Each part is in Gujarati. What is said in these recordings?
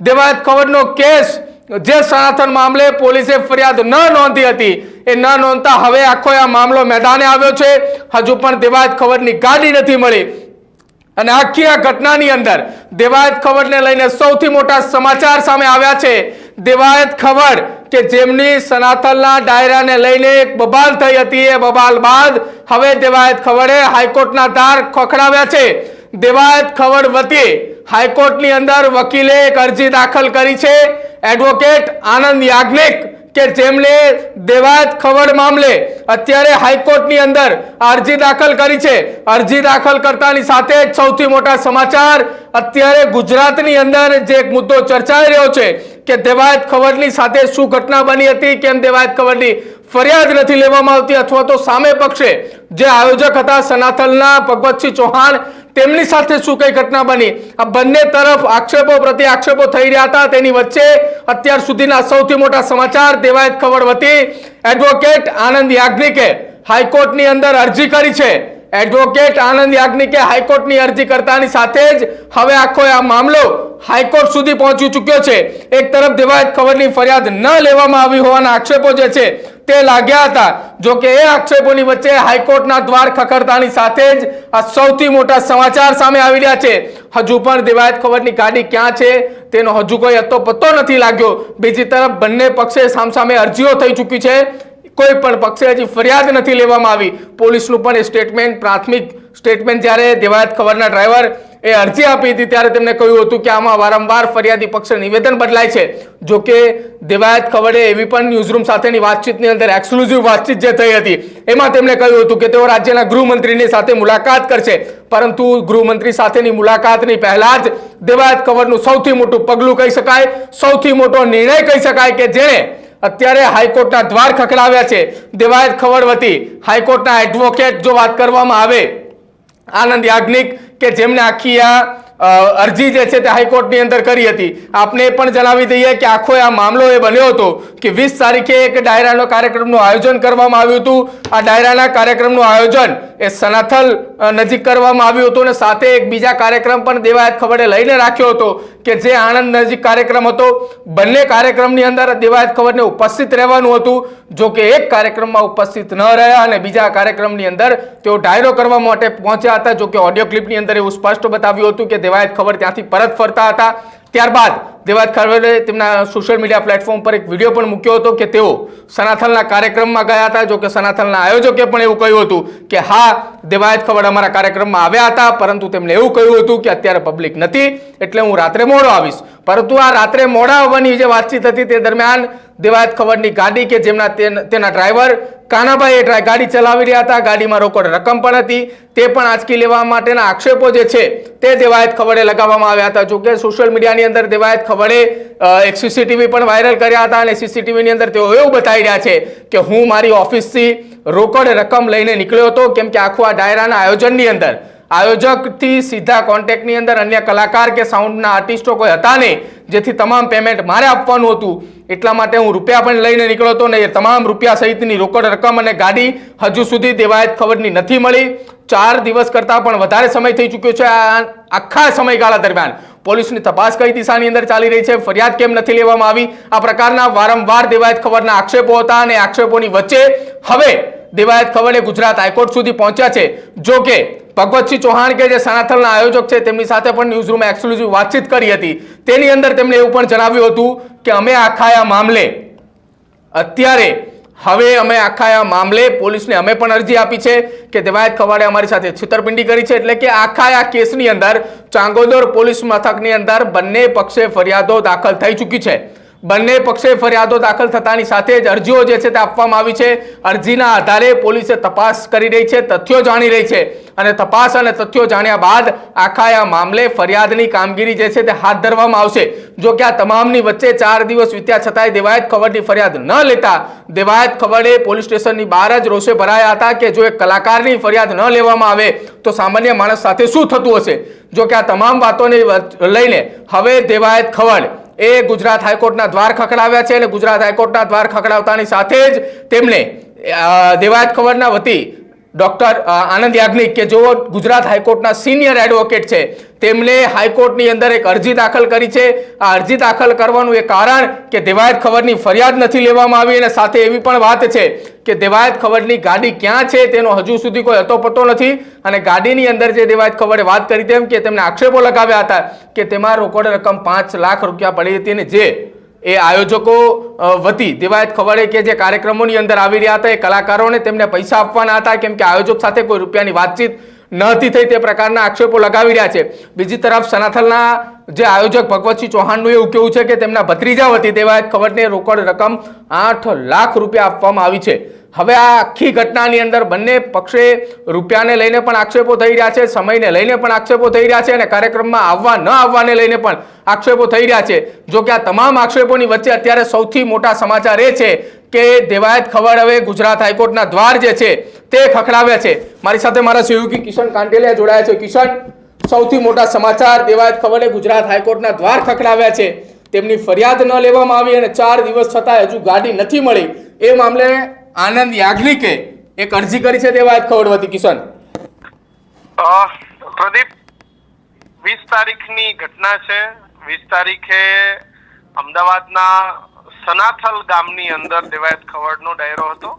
દેવાયત ખબરનો કેસ જે સનાતન મામલે પોલીસે ફરિયાદ ન નોંધી હતી, એ ન નોંધતા હવે આખો આ મામલો મેદાને આવ્યો છે. હજુ પણ દેવાયત ખબરની ગાડી નથી મળી. અને આખી આ ઘટનાની અંદર દેવાયત ખબરને લઈને સૌથી મોટા સમાચાર સામે આવ્યા છે. દેવાયત ખબર કે જેમની સનાતનના ડાયરાને લઈને એક બબાલ થઈ હતી, એ બબાલ બાદ હવે દેવાયત ખબરે હાઈકોર્ટના ધાર ખખડાવ્યા છે. દેવાયત ખબર વતી હાઈકોર્ટની અંદર વકીલે એક અરજી દાખલ કરી છે. એડવોકેટ આનંદ યાજ્ઞિક કે જેમણે દેવાયત ખવડ મામલે અત્યારે હાઈકોર્ટની અંદર અરજી દાખલ કરી છે. અરજી દાખલ કરતાની સાથે જ સૌથી મોટા સમાચાર, અત્યારે ગુજરાતની અંદર જે એક મુદ્દો ચર્ચાઈ રહ્યો છે કે દેવાયત ખવડની સાથે શું ઘટના બની હતી, કેમ દેવાયત ખબરની ફરિયાદ નથી લેવામાં આવતી અથવા તો સામે પક્ષે જે આયોજક હતા સનાતનના ભગવતસિંહ ચૌહાણ, તેમની સાથે શું કઈ ઘટના બની? આ બંને તરફ આક્ષેપો પ્રતિ આક્ષેપો થઈ રહ્યા હતા. તેની વચ્ચે અત્યાર સુધીના સૌથી મોટા સમાચાર દેવાયત ખબર વતી એડવોકેટ આનંદ યાજ્ઞિકે હાઈકોર્ટની અંદર અરજી કરી છે. એડવોકેટ આનંદ યાજ્ઞિકે હાઈકોર્ટની અરજી કરતાની સાથે જ હવે આખો આ મામલો હાઈકોર્ટ સુધી પહોંચી ચૂક્યો છે. એક તરફ દેવાયત ખબરની ફરિયાદ ન લેવામાં આવી હોવાના આક્ષેપો જે છે તે લાગ્યા હતા. જો કે એ આક્ષેપોની વચ્ચે હાઈકોર્ટના દ્વાર ખખડતાની સાથે જ આ સૌથી મોટા સમાચાર સામે આવી રહ્યા છે. હજુ પણ દેવાયત ખબરની ગાડી ક્યાં છે? તેનો હજુ કોઈ અતો પત્તો નથી લાગ્યો. બીજી તરફ બંને પક્ષે સામસામે અરજીઓ થઈ ચૂકી છે. કોઈ પણ પક્ષે હજી ફરિયાદ નથી લેવામાં આવી. પોલીસનું પણ સ્ટેટમેન્ટ પ્રાથમિક સ્ટેટમેન્ટ જ્યારે દેવાયત ખબરના ડ્રાઈવર એ અરજી આપી હતી ત્યારે તેમણે કહ્યું હતું કે આમાં વારંવાર ફરિયાદી પક્ષે નિવેદન બદલાય છે. જો કે દેવાયત ખવડે એવી પણ ન્યૂઝરૂમ સાથેની વાતચીતની અંદર એક્સક્લુઝિવ વાતચીત જે થઈ હતી, એમાં તેમણે કહ્યું હતું કે તેઓ રાજ્યના ગૃહમંત્રીની સાથે મુલાકાત કરશે. પરંતુ ગૃહમંત્રી સાથેની મુલાકાતની પહેલા જ દેવાયત ખવડનું સૌથી મોટું પગલું કહી શકાય, સૌથી મોટો નિર્ણય કહી શકાય કે જેણે અત્યારે હાઈકોર્ટના દ્વાર ખખડાવ્યા છે. દેવાયત ખવડ વતી હાઈકોર્ટના એડવોકેટ જો વાત કરવામાં આવે આનંદ યાજ્ઞિક કે જેમને આખી આ અરજી જે છે તે હાઈકોર્ટની અંદર કરી હતી. આપને પણ જણાવી દઈએ કે આખો આ મામલો એ બન્યો હતો કે વીસ તારીખે એક ડાયરાનો કાર્યક્રમનું આયોજન કરવામાં આવ્યું હતું. આ ડાયરાના કાર્યક્રમનું આયોજન એ સનાથલ નજીક કરવામાં આવ્યું હતું અને સાથે એક બીજા કાર્યક્રમ પણ દેવાયત ખબરે લઈને રાખ્યો હતો કે જે આણંદ નજીક કાર્યક્રમ હતો. બંને કાર્યક્રમની અંદર દેવાયત ખબરને ઉપસ્થિત રહેવાનું હતું. જો કે એક કાર્યક્રમમાં ઉપસ્થિત ન રહ્યા અને બીજા કાર્યક્રમની અંદર તેઓ ડાયરો કરવા માટે પહોંચ્યા હતા. જો કે ઓડિયો ક્લિપની અંદર એવું સ્પષ્ટ બતાવ્યું હતું કે દેવાયત ખબર ત્યાંથી પરત ફરતા હતા. ત્યારબાદ દેવાયત ખબરે તેમના સોશિયલ મીડિયા પ્લેટફોર્મ પર એક વીડિયો પણ મૂક્યો હતો કે તેઓ સનાથલના કાર્યક્રમમાં ગયા હતા, જો કે સનાથલના આયોજકે પણ એવું કહ્યું હતું કે, હા, દેવાયત ખબર અમારા કાર્યક્રમમાં આવ્યા હતા, પરંતુ તેમણે એવું કહ્યું હતું કે અત્યારે પબ્લિક નથી, એટલે હું રાત્રે મોડો આવીશ. પરંતુ આ રાત્રે મોડા આવવાની જે વાતચીત હતી તે દરમિયાન દેવાયત ખબરની ગાડી કે જેમના તેન- ડ્રાઈવર કાનાભાઈ ગાડી ચલાવી રહ્યા હતા, ગાડીમાં રોકડ રકમ પણ હતી, તે પણ આંચકી લેવા માટેના આક્ષેપો જે છે તે દેવાયત ખબરે લગાવવામાં આવ્યા હતા. જોકે સોશિયલ મીડિયાની અંદર દેવાયત ખબરે એક સીસીટીવી પણ વાયરલ કર્યા હતા અને સીસીટીવીની અંદર તેઓ એવું બતાવી રહ્યા છે કે હું મારી ઓફિસથી રોકડ રકમ લઈને નીકળ્યો હતો, કેમ કે આખું આ ડાયરાના આયોજનની અંદર આયોજકથી સીધા કોન્ટેક્ટની અંદર અન્ય કલાકાર કે સાઉન્ડના આર્ટિસ્ટો કોઈ હતા નહીં, જેથી તમામ પેમેન્ટ મારે આપવાનું હતું. એટલા માટે હું રૂપિયા પણ લઈને નીકળ્યો હતો ને એ તમામ રૂપિયા સહિતની રોકડ રકમ અને ગાડી હજુ સુધી દેવાયત ખબરની નથી મળી. ચાર દિવસ કરતાં પણ વધારે સમય થઈ ચૂક્યો છે આ આખા સમયગાળા દરમિયાન. પોલીસની તપાસ કઈ દિશાની અંદર ચાલી રહી છે ફરિયાદ કેમ નથી લેવામાં આવી? આ પ્રકારના વારંવાર દેવાયત ખબરના આક્ષેપો હતા અને આક્ષેપોની વચ્ચે હવે દેવાયત ખબરે ગુજરાત હાઈકોર્ટ સુધી પહોંચ્યા છે. જો કે ભગવતસિંહ ચૌહાણ કે જે સનાથલના આયોજક છે, તેમની સાથે પણ ન્યૂઝરૂમ એક્સક્લુઝિવ વાતચીત કરી હતી. તેની અંદર તેમણે એવું પણ જણાવ્યું હતું કે અમે આખા આ મામલે, અત્યારે હવે અમે આખા આ મામલે પોલીસને અમે પણ અરજી આપી છે કે દેવાયત ખવાડે અમારી સાથે છેતરપિંડી કરી છે, એટલે કે આખા આ કેસની અંદર ચાંગોદર પોલીસ મથકની અંદર બંને પક્ષે ફરિયાદો દાખલ થઈ ચૂકી છે. બંને પક્ષે ફરિયાદો દાખલ થતાની સાથે જ અરજીઓ જે છે તે આપવામાં આવી છે. અરજીના આધારે પોલીસે તપાસ કરી રહી છે, તથ્યો જાણી રહી છે અને તપાસ અને તથ્યો જાણ્યા બાદ આખા આ મામલે ફરિયાદની કામગીરી જે છે તે હાથ ધરવામાં આવશે. જો કે આ તમામની વચ્ચે ચાર દિવસ વીત્યા છતાંય દેવાયત ખબરની ફરિયાદ ન લેતા દેવાયત ખબરે પોલીસ સ્ટેશનની બહાર જ રોષે ભરાયા હતા કે જો એક કલાકારની ફરિયાદ ન લેવામાં આવે તો સામાન્ય માણસ સાથે શું થતું હશે? જો કે આ તમામ વાતોને લઈને હવે દેવાયત ખબર એ ગુજરાત હાઈકોર્ટના દ્વાર ખખડાવ્યા છે અને ગુજરાત હાઈકોર્ટના દ્વાર ખખડાવતાની સાથે જ તેમણે દેવાયત ખબરના વતી ડોક્ટર આનંદ યાજ્ઞિક કે જેઓ ગુજરાત હાઈકોર્ટના સિનિયર એડવોકેટ છે તેમણે હાઈકોર્ટની અંદર એક અરજી દાખલ કરી છે. આ અરજી દાખલ કરવાનું એ કારણ કે દેવાયત ખબરની ફરિયાદ નથી લેવામાં આવી અને સાથે એવી પણ વાત છે કે દેવાયત ખબરની ગાડી ક્યાં છે તેનો હજુ સુધી કોઈ અતો પતો નથી. અને ગાડીની અંદર જે દેવાયત ખબરે વાત કરી તેમ કે તેમને આક્ષેપો લગાવ્યા હતા કે તેમાં રોકડ રકમ પાંચ લાખ રૂપિયા પડી હતી અને જે એ આયોજકો વતી દેવાયત ખબરે કે જે કાર્યક્રમોની અંદર આવી રહ્યા હતા એ કલાકારોને તેમને પૈસા આપવાના હતા. કેમ કે આયોજક સાથે કોઈ રૂપિયાની વાતચીત નહોતી થઈ તે પ્રકારના આક્ષેપો લગાવી રહ્યા છે. બીજી તરફ સનાથલના જે આયોજક ભગવતસિંહ ચૌહાણનું એવું કેવું છે કે તેમના ભત્રીજા વતી તેવા ખબરને રોકડ રકમ આઠ લાખ રૂપિયા આપવામાં આવી છે. હવે આ આખી ઘટનાની અંદર બંને પક્ષે રૂપિયાને લઈને પણ આક્ષેપો થઈ રહ્યા છે, સમયને લઈને પણ આક્ષેપો થઈ રહ્યા છે અને કાર્યક્રમમાં આવવા, ન આવવાને લઈને પણ આક્ષેપો થઈ રહ્યા છે. જો કે આ તમામ આક્ષેપોની વચ્ચે અત્યારે સૌથી મોટા સમાચાર એ છે કે દેવાયત ખબર હવે ગુજરાત હાઈકોર્ટના દ્વાર જે છે તે ખખડાવ્યા છે. મારી સાથે મારા સહયોગી કિશન કાંટેલિયા જોડાયા છે. કિશન, સૌથી મોટા સમાચાર દેવાયત ખબરે ગુજરાત હાઈકોર્ટના દ્વાર ખખડાવ્યા છે. તેમની ફરિયાદ ન લેવામાં આવી અને ચાર દિવસ છતાં હજુ ગાડી નથી મળી. એ મામલે આનંદ યાજ્ઞિકે એક અરજી કરી છે દેવાયત ખબર વતી કિશન. પ્રદીપ, વીસ તારીખની ઘટના છે. વીસ તારીખે અમદાવાદના સનાથલ ગામની અંદર દેવાયત ખવડનો ડાયરો હતો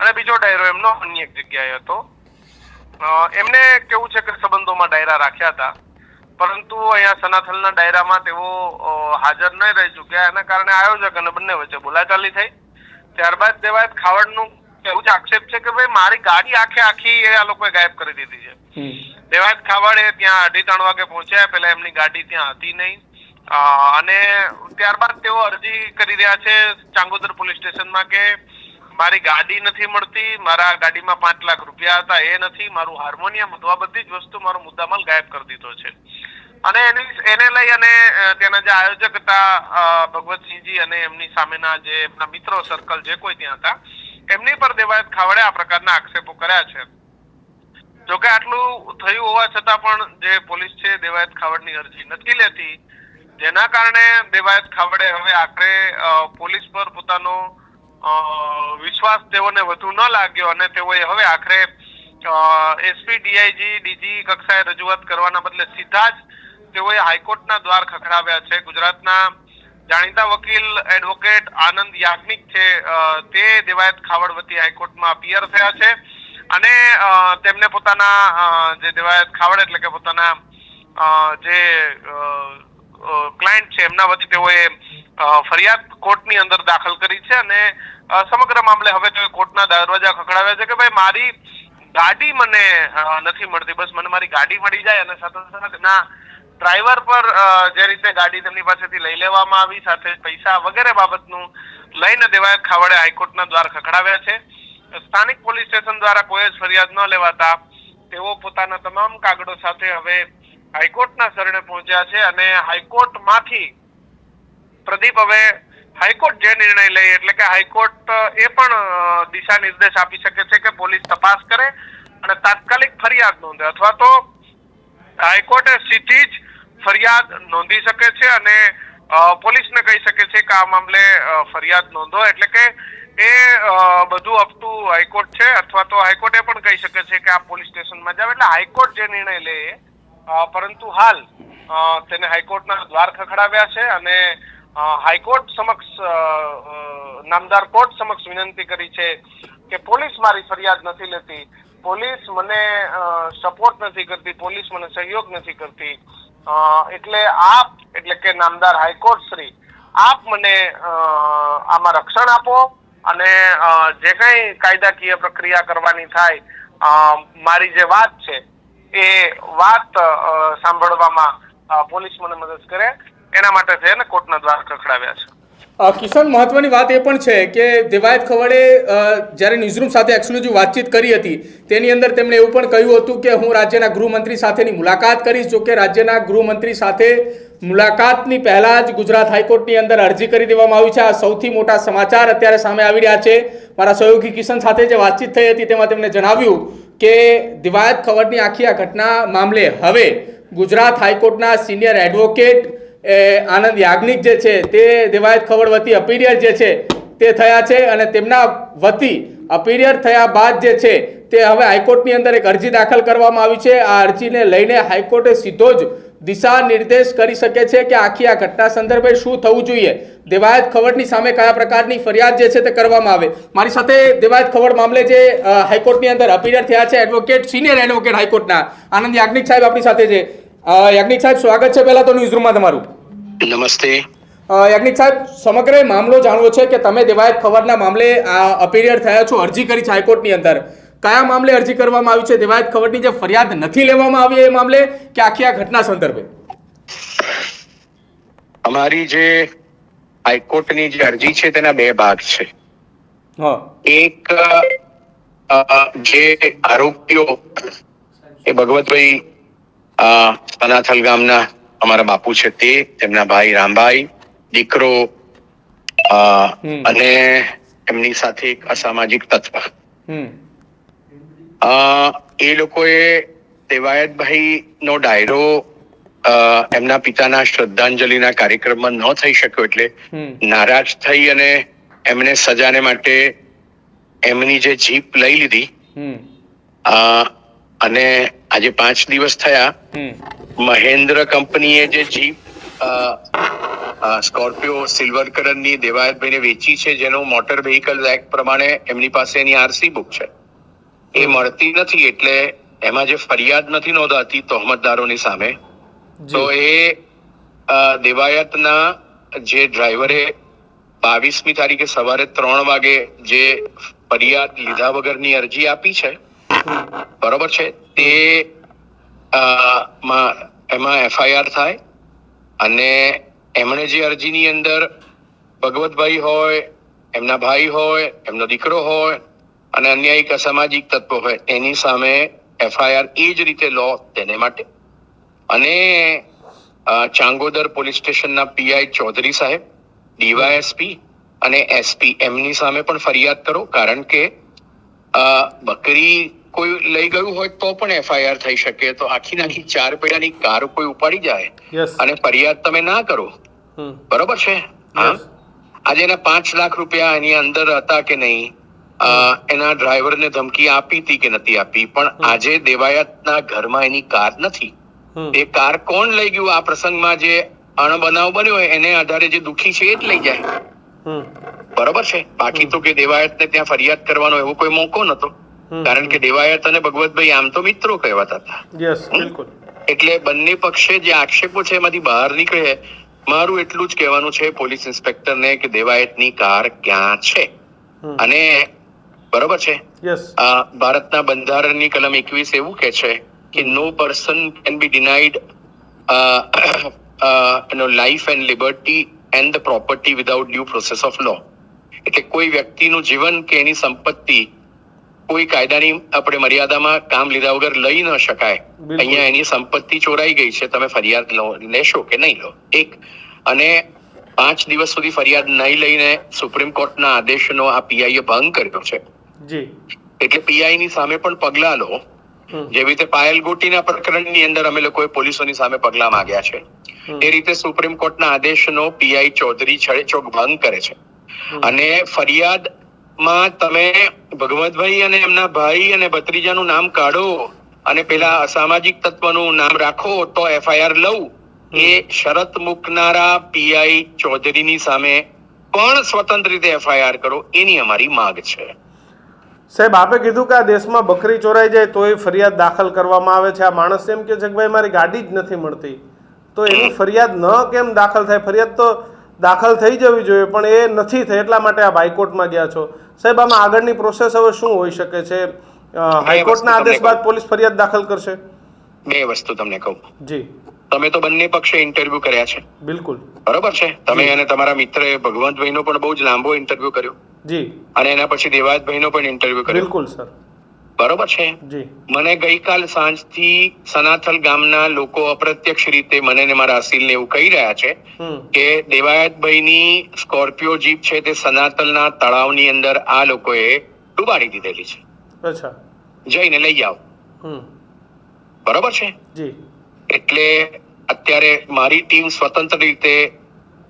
અને બીજો ડાયરો એમનો અન્ય એક જગ્યાએ હતો. એમને કેવું છે કે સંબંધોમાં ડાયરા રાખ્યા હતા. પરંતુ અહીંયા સનાથલના ડાયરામાં તેઓ હાજર ન રહી ચૂક્યા. એના કારણે આયોજક અને બંને વચ્ચે બોલાચાલી થઈ. ત્યારબાદ દેવાયત ખાવડનું એવું જ આક્ષેપ છે કે ભાઈ મારી ગાડી આખે આખી એ આ લોકોએ ગાયબ કરી દીધી છે. દેવાયત ખાવડે ત્યાં અઢી ત્રણ વાગે પહોંચ્યા પેલા એમની ગાડી ત્યાં હતી નહીં. અને ત્યારબાદ તેઓ અરજી કરી રહ્યા છે ચાંગોદર પોલીસ સ્ટેશનમાં કે મારી ગાડી નથી મળતી મારા ગાડીમાં પાંચ લાખ રૂપિયા હતા એ નથી મારું હાર્મોનિયમ હતું આ બધી જ વસ્તુ મારો મુદ્દામાલ ગાયબ કરી દીધો છે. અને એની એને લઈ અને તેના જે આયોજક હતા ભગવતસિંહજી અને એમની સામેના જે એમના મિત્રો સર્કલ જે કોઈ ત્યાં હતા, એમની પર દેવાયત ખાવડે આ પ્રકારના આક્ષેપો કર્યા છે. જોકે આટલું થયું હોવા છતાં પણ જે પોલીસ છે દેવાયત ખાવડની અરજી નથી લેતી. જેના કારણે દેવાયત ખાવડે હવે આખરે પોલીસ પર પોતાનો વિશ્વાસ તેઓને વધુ ન લાગ્યો અને તેઓએ હવે આખરે એસપી ડીઆઈજી ડીજી કક્ષાએ રજૂઆત કરવાના બદલે સીધા જ તેઓએ હાઈકોર્ટના દ્વાર ખખડાવ્યા છે. ગુજરાતના જાણીતા વકીલ, એડવોકેટ આનંદ યાજ્ઞિક છે. તે દેવાયત ખાવડ વતી હાઈકોર્ટમાં અપિયર થયા છે અને તેમને પોતાના જે દેવાયત ખાવડ એટલે કે પોતાના જે ક્લાયન્ટ છે, એમના વતી તેઓએ ફરિયાદ કોર્ટની અંદર દાખલ કરી છે અને સમગ્ર મામલે હવે તેઓએ કોર્ટના દરવાજા ખખડાવ્યા છે કે ભાઈ મારી ગાડી મને નથી મળતી. બસ મને મારી ગાડી મળી જાય અને સાથે સાથે ના ડ્રાઈવર પર જે રીતે ગાડી તેમની પાસેથી લઈ લેવામાં આવી, સાથે પૈસા વગેરે બાબતનું લઈને દેવાયત ખાવડે હાઈકોર્ટના દ્વાર ખખડાવ્યા છે. સ્થાનિક પોલીસ સ્ટેશન દ્વારા કોઈ જ ફરિયાદ ન લેવાતા તેઓ પોતાના તમામ કાગળો સાથે હવે હાઈકોર્ટના શરણે પહોંચ્યા છે અને હાઈકોર્ટમાંથી પ્રદીપ હવે હાઈકોર્ટ જે નિર્ણય લે, એટલે કે હાઈકોર્ટ એ પણ દિશા નિર્દેશ આપી શકે છે કે પોલીસ તપાસ કરે અને તાત્કાલિક ફરિયાદ નોંધે. અથવા તો હાઈકોર્ટે સીધી જ ફરિયાદ નોંધી શકે છે અને પોલીસને કહી શકે છે કે આ મામલે ફરિયાદ નોંધો. એટલે કે એ બધું અપ ટુ હાઈકોર્ટ છે અથવા તો હાઈકોર્ટે પણ કહી શકે છે કે આ પોલીસ સ્ટેશનમાં જાવ. એટલે હાઈકોર્ટ જે નિર્ણય લે પરંતુ હાલ તેને હાઈકોર્ટના દ્વાર ખખડાવ્યા છે અને હાઈકોર્ટ સમક્ષ નામદાર કોર્ટ સમક્ષ વિનંતી કરી છે કે પોલીસ મારી ફરિયાદ નથી લેતી. પોલીસ મને સપોર્ટ નથી કરતી, પોલીસ મને સહયોગ નથી કરતી. એટલે આપ, એટલે કે નામદાર હાઈકોર્ટ શ્રી, આપ મને આમાં રક્ષણ આપો અને જે કંઈ કાયદાકીય પ્રક્રિયા કરવાની થાય મારી જે વાત છે, એ વાત સાંભળવામાં પોલીસ મને મદદ કરે. એના માટે થઈને કોર્ટના દ્વાર ખખડાવ્યા છે. કિશન, મહત્વની વાત એ પણ છે કે દેવાયત ખવડે જ્યારે ન્યૂઝરૂમ સાથે એક્સક્લુઝિવ વાતચીત કરી હતી, તેની અંદર તેમણે એવું પણ કહ્યું હતું કે હું રાજ્યના ગૃહમંત્રી સાથેની મુલાકાત કરીશ જો કે રાજ્યના ગૃહમંત્રી સાથે મુલાકાતની પહેલાં જ ગુજરાત હાઈકોર્ટની અંદર અરજી કરી દેવામાં આવી છે. આ સૌથી મોટા સમાચાર અત્યારે સામે આવી રહ્યા છે. મારા સહયોગી કિશન સાથે જે વાતચીત થઈ હતી તેમાં તેમણે જણાવ્યું કે દિવાયત ખવડની આખી આ ઘટના મામલે હવે ગુજરાત હાઈકોર્ટના સિનિયર એડવોકેટ એ આનંદ યાજ્ઞિક જે છે તે દેવાયત ખવડ વતી અપીરિયર જે છે તે થયા છે અને તેમના વતી અપીરિયર થયા બાદ જે છે તે હવે હાઈકોર્ટની અંદર એક અરજી દાખલ કરવામાં આવી છે. આ અરજીને લઈને હાઈકોર્ટે સીધો જ દિશા નિર્દેશ કરી શકે છે કે આખી આ ઘટના સંદર્ભે શું થવું જોઈએ. દેવાયત ખવડની સામે કયા પ્રકારની ફરિયાદ જે છે તે કરવામાં આવે. મારી સાથે દેવાયત ખવડ મામલે જે હાઈકોર્ટની અંદર અપીયર થયા છે એડવોકેટ, સિનિયર એડવોકેટ હાઈકોર્ટના આનંદ યાજ્ઞિક સાહેબ આપણી સાથે છે. યાજ્ઞિક સાહેબ, સ્વાગત છે પહેલાં તો ન્યૂઝરૂમમાં તમારું. નમસ્તે. યાજ્ઞિક સાહેબ સમગ્ર મામલો જાણવો છે કે તમે દેવાયત ખબરના મામલે અપીરિયર થયા છો અરજી કરી છે હાઈકોર્ટની અંદર. કયા મામલે અરજી કરવામાં આવી છે? દેવાયત ખબરની જે ફરિયાદ નથી લેવામાં આવી એ મામલે કે આખી આ ઘટના સંદર્ભે? અમારી જે હાઈકોર્ટની જે અરજી છે તેના બે ભાગ છે. એક જે આરોપીઓ એ ભગવતભાઈ સનાથલ ગામના અમારા બાપુ છે તે તેમના ભાઈ રામભાઈ દીકરો અને એમની સાથે એક અસામાજિક તત્વ. એ લોકોએ દેવાયતભાઈ નો ડાયરો એમના પિતાના શ્રદ્ધાંજલિના કાર્યક્રમમાં ન થઈ શક્યો એટલે નારાજ થઈ અને એમને સજાને માટે એમની જે જીપ લઈ લીધી અને આજે પાંચ દિવસ થયા મહેન્દ્ર કંપનીએ જે જીપ સ્કોર્પિયો સિલ્વર કલરની દેવાયતભાઈને વેચી છે જેનો મોટર વેહિકલ એક્ટ પ્રમાણે એમની પાસે એની આરસી બુક છે. એ મળતી નથી એટલે એમાં જે ફરિયાદ નથી નોંધાતી તોહમતદારોની સામે તો એ દેવાયતના જે ડ્રાઈવરે બાવીસમી તારીખે સવારે ત્રણ વાગે જે ફરિયાદ લીધા વગરની અરજી આપી છે બરોબર છે? તે એમાં એફઆઈઆર થાય અને એમણે જે અરજીની અંદર ભગવતભાઈ હોય, એમના ભાઈ હોય, એમનો દીકરો હોય અને અન્ય એક અસામાજિક તત્વ હોય, એની સામે એફઆઈઆર એ જ રીતે લો તેને માટે. અને ચાંગોદર પોલીસ સ્ટેશનના પીઆઈ ચૌધરી સાહેબ ડીવાયએસપી અને એસપી એમની સામે પણ ફરિયાદ કરો, કારણ કે બકરી કોઈ લઈ ગયું હોય તો પણ એફઆઈઆર થઈ શકે. તો આખી નાખી ચાર પૈડાની કાર કોઈ ઉપાડી જાય અને ફરિયાદ તમે ના કરો. બરોબર છે? હા? આજે એના પાંચ લાખ રૂપિયા એની અંદર હતા કે નહીં? એના ડ્રાઈવરને ધમકી આપી હતી કે નથી આપી? પણ આજે દેવાયતના ઘરમાં એની કાર નથી. એ કાર કોણ લઈ ગયું? આ પ્રસંગમાં જે અણબનાવ બન્યો હોય એને આધારે જે દુખી છે એ જ લઈ જાય. બરોબર છે? બાકી તો કે દેવાયતને ત્યાં ફરિયાદ કરવાનો એવો કોઈ મોકો નતો. કારણ કે દેવાયત અને ભગવતભાઈ આમ તો મિત્રો કહેવાતા હતા. યસ બિલકુલ. એટલે બંને પક્ષે જે આક્ષેપો છે એમાંથી બહાર નીકળે મારું એટલું જ કહેવાનું છે પોલીસ ઇન્સ્પેક્ટરને કે દેવાયતની કાર ક્યાં છે? અને બરોબર છે? ભારતના બંધારણની કલમ એકવીસ એવું કે છે કે no person can be denied no life and liberty and the property without due process of law એટલે કોઈ વ્યક્તિનું જીવન કે એની સંપત્તિ કોઈ કાયદાની આપણે મર્યાદામાં કામ લીધા વગર લઈ ન શકાય. અહીંયા એની સંપત્તિ ચોરાઈ ગઈ છે. તમે ફરિયાદ લો- લેશો કે નહીં લો? એક. અને પાંચ દિવસ સુધી ફરિયાદ નહીં લઈને સુપ્રીમ કોર્ટના આદેશનો આ પીઆઈએ ભંગ કર્યો છે. એટલે પીઆઈ ની સામે પણ પગલા લો. જેવી રીતે પાયલ ગોટીના પ્રકરણની અંદર અમે લોકોએ પોલીસોની સામે પગલા માંગ્યા છે. એ રીતે સુપ્રીમ કોર્ટના આદેશનો પીઆઈ ચૌધરી છડેચોક ભંગ કરે છે. અને અને ફરિયાદમાં તમે ભગવતભાઈ અને એમના ભાઈ અને ભત્રીજાનું નામ કાઢો અને પેલા અસામાજિક તત્વનું નામ રાખો તો એફઆઈઆર લઉં. એ શરત મૂકનારા પીઆઈ ચૌધરીની સામે પણ સ્વતંત્ર રીતે એફઆઈઆર કરો. એની અમારી માંગ છે. સાહેબ આપે કીધું કે આ દેશમાં બકરી ચોરાઈ જાય તોય ફરિયાદ દાખલ કરવામાં આવે છે. આ માણસ એમ કે છે કે ભાઈ મારી ગાડી જ નથી મળતી. તો એની ફરિયાદ ન કેમ દાખલ થાય? ફરિયાદ તો દાખલ થઈ જવી જોઈએ પણ એ નથી થઈ. એટલા માટે આપ હાઈકોર્ટમાં ગયા છો. સાહેબ આમાં આગળની પ્રોસેસ હવે શું હોઈ શકે છે? હાઈકોર્ટના આદેશ બાદ પોલીસ ફરિયાદ દાખલ કરશે? બે વસ્તુ તમને કહું. જી. તમે તો બંને પક્ષે ઇન્ટરવ્યુ કર્યા છે. બિલકુલ. બરોબર છે? તમે અને તમારા મિત્રએ ભગવંતભાઈનો પણ બહુ જ લાંબો ઇન્ટરવ્યુ કર્યો. જી. અને એના પછી દેવાયતભાઈનો પણ ઇન્ટરવ્યુ કર્યો. બિલકુલ સર. બરોબર છે? મને ગઈકાલ સાંજથી સનાથલ ગામના લોકો અપ્રત્યક્ષ રીતે મને ને મારા અસીલને એવું કહી રહ્યા છે કે દેવાયતભાઈની સ્કોર્પિયો જીપ છે તે સનાતલના તળાવની અંદર આ લોકોએ ડુબાડી દીધેલી છે. જઈને લઈ આવો. બરોબર છે? એટલે અત્યારે મારી ટીમ સ્વતંત્ર રીતે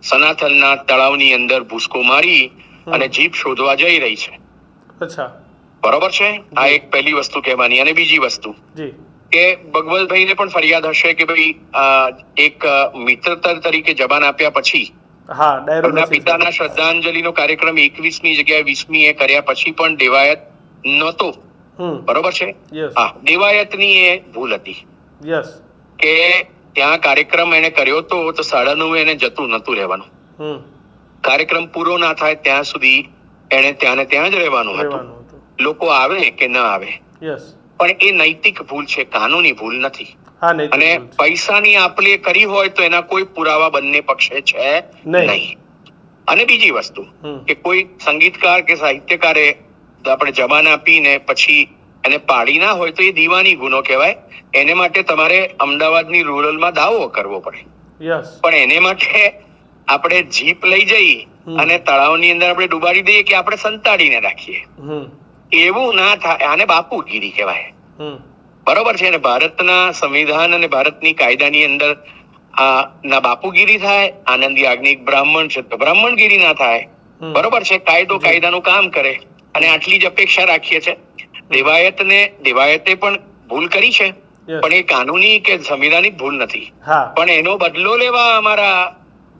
સનાથલના તળાવની અંદર ભૂસકો મારી અને જીપ શોધવા જઈ રહી છે. અચ્છા. બરોબર છે? આ એક પહેલી વસ્તુ કહેવાની અને બીજી વસ્તુ. કે ભગવતભાઈને પણ ફરિયાદ હશે કે ભાઈ એક મિત્રતા તરીકે જબાન આપ્યા પછી હા પિતાના શ્રદ્ધાંજલિનો કાર્યક્રમ એકવીસમી જગ્યાએ વીસમી એ કર્યા પછી પણ દેવાયત નહોતો. બરોબર છે? હા દેવાયતની એ ભૂલ હતી. યસ. કે ત્યાં કાર્યક્રમ એને કર્યો તો તો સાડા નવે એને જતું નતું રહેવાનું. કાર્યક્રમ પૂરો ના થાય ત્યાં સુધી એને ત્યાં ને ત્યાં જ રહેવાનું હતું. લોકો આવે કે ન આવે? પણ એ નૈતિક ભૂલ છે કાનૂની ભૂલ નથી. અને પૈસાની આપલે કરી હોય તો એના કોઈ પુરાવા બંને પક્ષે છે નહીં. અને બીજી વસ્તુ કે કોઈ સંગીતકાર કે સાહિત્યકારે આપણે જમાન આપીને પછી એને પાડી ના હોય તો એ દીવાની ગુનો કહેવાય. એને માટે તમારે અમદાવાદની રૂરલમાં દાવો કરવો પડે. પણ એને માટે આપણે જીપ લઈ જઈ. અને તળાવની અંદર આપણે ડુબાડી દઈએ કે આપણે સંતાડીને રાખીએ. એવું ના થાય આને બાપુગીરી કહેવાય. બરોબર છે અને ભારતના સંવિધાન અને ભારતની કાયદાની અંદર આ ના બાપુગીરી થાય આનંદી આજ્ઞિક બ્રાહ્મણ છે તો બ્રાહ્મણગીરી ના થાય. બરોબર છે કાયદો કાયદાનું કામ કરે અને આટલી જ અપેક્ષા રાખીએ છે. દેવાયતને દેવાયતે પણ ભૂલ કરી છે પણ એ કાનૂની કે સંવિધાનિક ભૂલ નથી. પણ એનો બદલો લેવા અમારા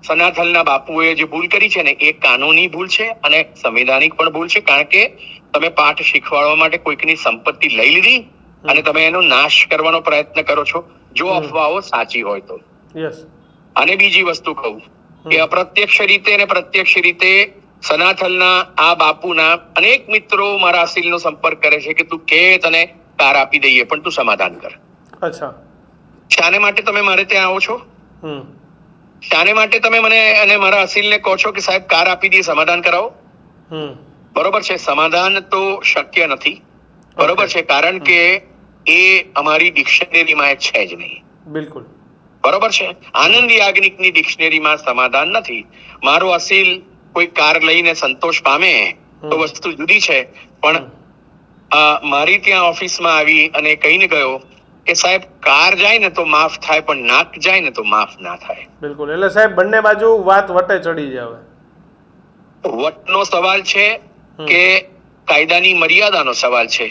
સનાથલના બાપુએ જે ભૂલ કરી છે ને એ કાનૂની ભૂલ છે અને સંવિધાનિક પણ ભૂલ છે કારણ કે તમે પાઠ શીખવાડવા માટે કોઈકની સંપત્તિ લઈ લીધી અને તમે એનો નાશ કરવાનો પ્રયત્ન કરો છો જો અફવાઓ સાચી હોય તો. અને બીજી વસ્તુ કહું કે અપ્રત્યક્ષ રીતે અને પ્રત્યક્ષ રીતે સનાથલના આ બાપુના અનેક મિત્રો મારા અસીલનો સંપર્ક કરે છે કે તું કે તને કાર આપી દઈએ પણ તું સમાધાન કર. અચ્છા. શાને માટે તમે મારે ત્યાં આવો છો? શાને માટે તમે મને અને મારા અસીલને કહો છો કે સાહેબ કાર આપી દઈએ સમાધાન કરાવો? બરોબર છે સમાધાન તો શક્ય નથી. બરોબર છે કારણ કે એ અમારી ડિક્શનરીમાં છે જ નહીં. બિલકુલ. બરોબર છે? આનંદ યાજ્ઞિકની ડિક્શનરીમાં સમાધાન નથી. મારો અસીલ કોઈ કાર લઈને સંતોષ પામે તો વસ્તુ જુદી છે પણ મારી ત્યાં ઓફિસમાં આવી અને કહીને ગયો કે સાહેબ કાર જાય ને તો માફ થાય પણ નાક જાય ને તો માફ ના થાય. બિલકુલ. એટલે સાહેબ બંને બાજુ વાત વટે ચડી જાય વટનો સવાલ છે. કે કાયદાની મર્યાદાનો સવાલ છે.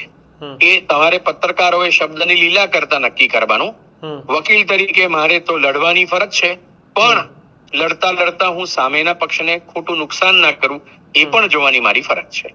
એ તમારે પત્રકારોએ શબ્દની લીલા કરતા નક્કી કરવાનું. વકીલ તરીકે મારે તો લડવાની ફરજ છે. પણ લડતા લડતા હું સામેના પક્ષને ખોટું નુકસાન ના કરું એ પણ જોવાની મારી ફરજ છે.